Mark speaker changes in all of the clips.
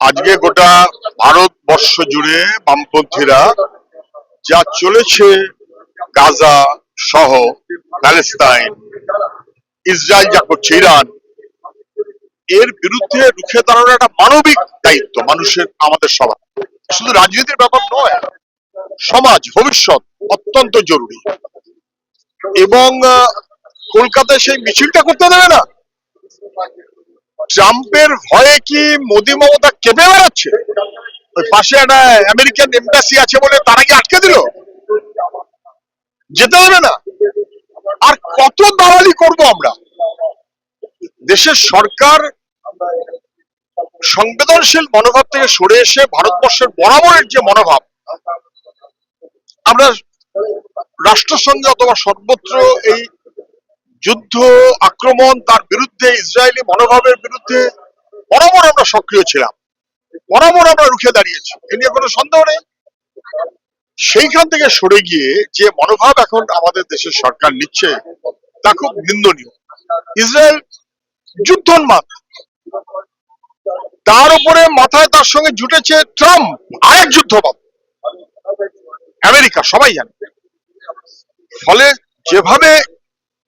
Speaker 1: আজকে গোটা ভারতবর্ষ জুড়ে বামপন্থীরা যা চলেছে গাজা সহ প্যালেস্তাইন, ইসরায়েল যা করছে, ইরান, এর বিরুদ্ধে রুখে দাঁড়ানোর একটা মানবিক দায়িত্ব মানুষের, আমাদের সবার। শুধু রাজনীতির ব্যাপার নয়, সমাজ, ভবিষ্যৎ অত্যন্ত জরুরি। এবং কলকাতায় সেই মিছিলটা করতে দেবে না। ট্রাম্পের ভয়ে কি মোদি মমতা কেঁপে বেড়াচ্ছে? ওই পাশে একটা আমেরিকান এম্বাসি আছে বলে তারা কি আটকে দিল? যেতে দেবে না। আর কত দালালি করব আমরা? দেশের সরকার সংবেদনশীল মনোভাব থেকে সরে এসে ভারতবর্ষের বরাবরের যে মনোভাব, আমরা রাষ্ট্রের সঙ্গে অথবা সর্বত্র এই যুদ্ধ, আক্রমণ তার বিরুদ্ধে ইসরায়েলি মনোভাবের বিরুদ্ধে বরাবর আমরা সক্রিয় ছিলাম। বরাবর আমরা রুখে দাঁড়িয়েছি। এ নিয়ে কোনো সন্দেহ নেই। সেইখান থেকে সরে গিয়ে যে মনোভাব এখন আমাদের দেশের সরকার নিচ্ছে, তা খুব নিন্দনীয়। ইসরায়েল যুদ্ধোন্মাদ। তার উপরে মাথায় তার সঙ্গে জুটেছে ট্রাম্প। আরেক যুদ্ধবাদ। আমেরিকা, সবাই জানে। ফলে যেভাবে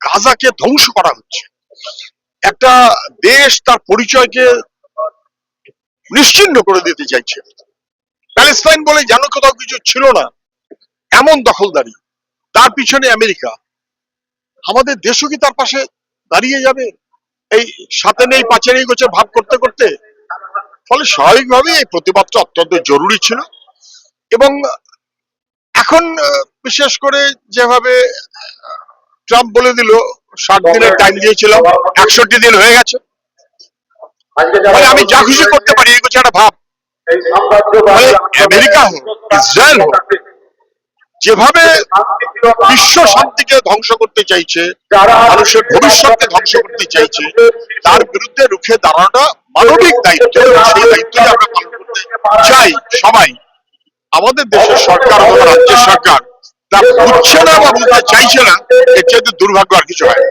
Speaker 1: গাজাকে ধ্বংস করা হচ্ছে একটা দেশ তার পরিচয়কে নিশ্চিহ্ন করে দিতে চাইছে। প্যালেস্তাইন বলে যেন কোথাও কিছু ছিল না? এমন দখলদারি। তার পিছনে আমেরিকা। আমাদের দেশও কি তার পাশে দাঁড়িয়ে যাবে? এই সাথে নেই পাঁচে নেই গোছে ভাব করতে করতে? ফলে স্বাভাবিকভাবেই এই প্রতিবাদটা অত্যন্ত জরুরি ছিল। এবং এখন বিশেষ করে যেভাবে ট্রাম্প বলে দিল ষাট দিনের টাইম দিয়েছিলাম একষট্টি দিন হয়ে গেছে। ফলে আমি যা খুশি করতে পারি এই হচ্ছে একটা ভাব আমেরিকা হোক ইসরায়েল হোক যেভাবে বিশ্ব শান্তিকে ধ্বংস করতে চাইছে মানুষের ভবিষ্যৎকে ধ্বংস করতে চাইছে তার বিরুদ্ধে রুখে দাঁড়ানোটা মানবিক দায়িত্ব সেই দায়িত্বই আমরা পালন করতে চাই সবাই। আমাদের দেশের সরকার অথবা রাজ্যের সরকার তা বুঝছে না বা বুঝতে চাইছে না এর চাইতে দুর্ভাগ্য আর কিছু হয় না।